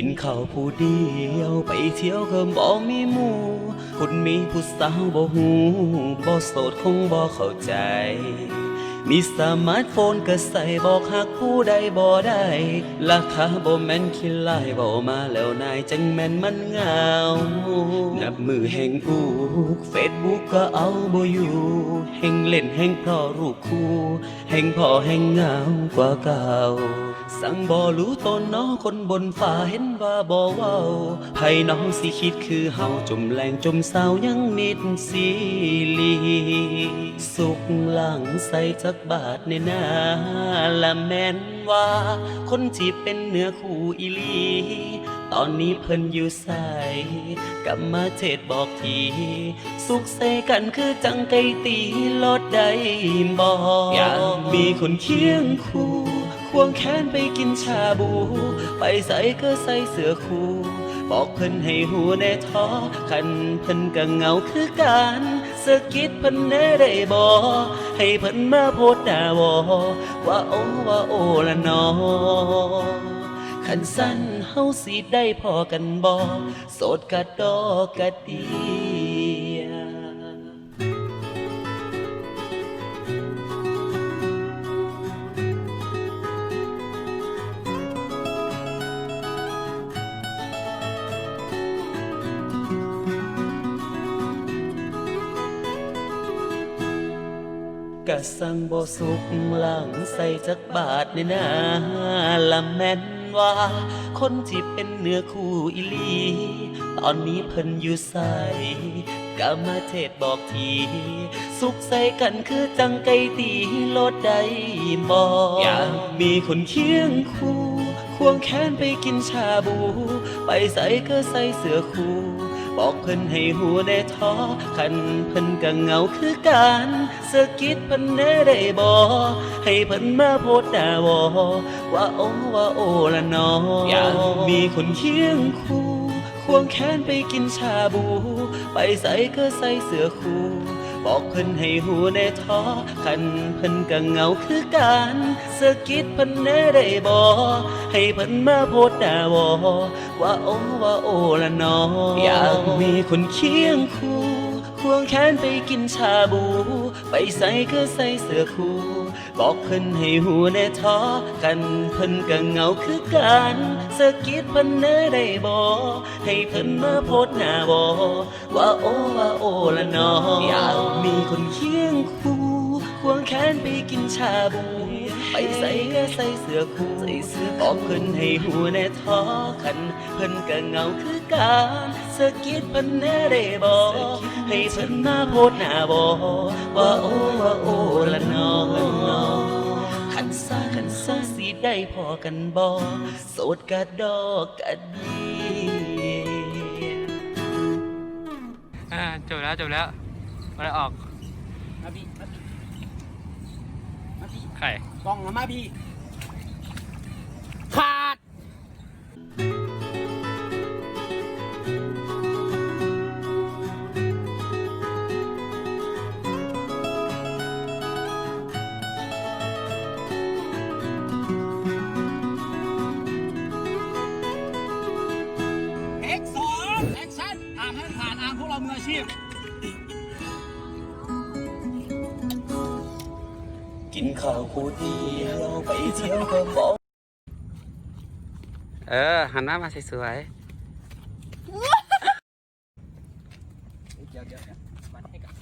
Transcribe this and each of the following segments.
กินข้าวผู้เดียวไปเที่ยวก็บ่มีหมู่คุณมีผู้สาวบ่หูบ่โสดคงบ่เข้าใจ มีสมาร์ทโฟนก็ใส่บอกหักผู้ใดบ่ได้ราคาบ่แม่นคิดลายบ่มาแล้วนายจังแม่นมันเงา นับมือแห่งอูกเฟซบุ๊กก็เอาบ่อยู่ แห่งเล่นแห่งพราะรูปคู่ แห่งพอแห่งเงากว่าเก่า สั่งบ่รู้ตนน้องคนบนฟ้าเห็นว่าบ่เว้าไผน้องสิคิดคือเฮาจมแรงจมเศร้ายังมิดสีลีสุขหลังใส่จักบาทในหน้าละแม่นว่า คนที่เป็นเนื้อคู่อีลีตอนนี้เพิ่นอยู่ใส่กลับมาเทศบอกที สุขใส่กันคือจังไกตีลดได้บอกอยากมีคนเคียงคู่ ควงแขนไปกินชาบู ไปใส่ก็ใส่เสื้อคู่ บอกเพิ่นให้หูแน่ท้อคันเพิ่นก็เหงาคือกันสะกิดเพิ่นแน่ได้บ่ให้เพิ่นมาโพดหน้าวอว่าโอ้ว่าโอละนอขันสั้นเฮาสิได้พอกันบ่โสดกะดอกกะดี กะสั่งบ่สุกหลังใส่จักบาทในหน้าละแม่นว่า คนที่เป็นเนื้อคู่อีลี ตอนนี้เพิ่นอยู่ใส่กะมาเทศบอกที สุขใส่กันคือจังไก่ตีโลดได้บ่อยากมีคนเคียงคู่ ควงแขนไปกินชาบู ไปใส่ก็ใส่เสื้อคู่ บอกเพิ่นให้หูแน่ท้อคันเพิ่นก็เหงาคือกันสะกิดเพิ่นแน่ได้บ่ให้เพิ่นมาโพดหน้าวอว่าโอ้ว่าโอ้ละนออยากมีคนเคียงคู่ควงแขนไปกินชาบู ไปใส่ก็ใส่เสื้อคู่ บอกเพิ่นให้หูในท้อคันเพิ่นก็เหงาคือกันสะกิดเพิ่นแน่ได้บ่ให้เพิ่นมาโพดดาวอว่าโอ้ว่าโอละนออยากมีคนเคียงคู่ควงแขนไปกินชาบู ไปใส่ก็ใส่เสื้อคู่ บอกเพิ่นให้หูแน่ท้อกันเพิ่นก็เหงาคือกันสะกิดเพิ่นแน่ได้บ่ให้เพิ่นมาโพดหน้าบ่ว่าโอ้ว่าโอ้ละนออยากมีคนเคียงคู่ควงแขนไปกินชาบูไปใส่ก็ใส่เสื้อคู่ใส่เสื้อบอกเพิ่นให้หูแน่ท้อคันเพิ่นก็เหงาคือกันสะกิดเพิ่นแน่ได้บ่ ให้เพิ่นมาโพดหน้าบ่ว่าโอ้ว่าโอ้ละนอขันซ่าขันซ่าสิได้พอกันบ่โสดกะดอกกะเดียอ่าจบแล้วจบแล้วมาแล้วออกมาพี่มาพี่มาพี่ไข่กล้องมามาพี่ เรามืออาชีพ กินข้าวผู้เดียวไปเที่ยวก็บ่เออ หันหน้ามาสวยเดี๋ยวเดี๋ยวเดี๋ยววัดให้กับ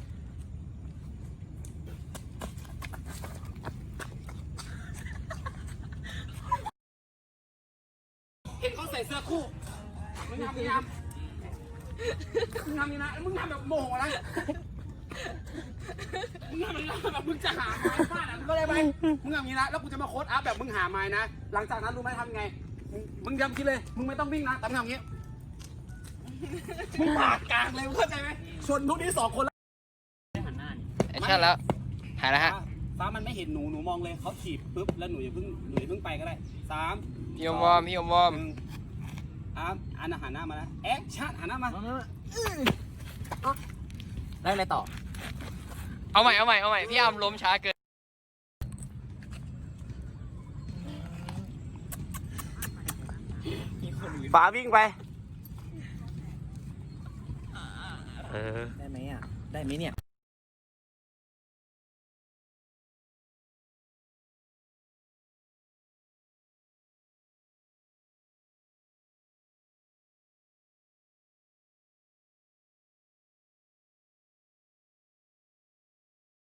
เห็นเขาใส่เสื้อคู่มึงทำ มึงทำมึงทำนี่นะแล้วมึงทำแบบโมโหนะมึงทำแบบมึงจะหาไม้ฟาดอะก็ได้ไหมมึงทำอย่างนี้นะแล้วกูจะมาโค้ดอัพแบบมึงหาไม้นะ หลังจากนั้นรู้ไหมทำไง มึงมึงยำคิดเลย มึงไม่ต้องวิ่งนะแต่มึงทำอย่างนี้ มึงปาดกลางเลยมึงเข้าใจไหมส่วนนุ๊กนี่สองคนแล้วหันหน้านี่ๆแอคชั่นแล้วถ่ายแล้วฮะฟ้ามันไม่เห็นหนูหนูมองเลยเขาถีบปุ๊บแล้วหนูอย่าเพิ่งหนูอย่าเพิ่งไปก็ได้สามพี่ยมวอร์มพี่ยมวอร์มหนึ่ง อะอันน่ะหันหน้ามานะแอคชั่นหันหน้ามาได้อะไรต่อ เอาใหม่ เอาใหม่ เอาใหม่ พี่อาร์มล้มช้าเกินมีคนอื่นฟ้าวิ่งไป เออ ได้ไหมอะ ได้ไหมเนี่ย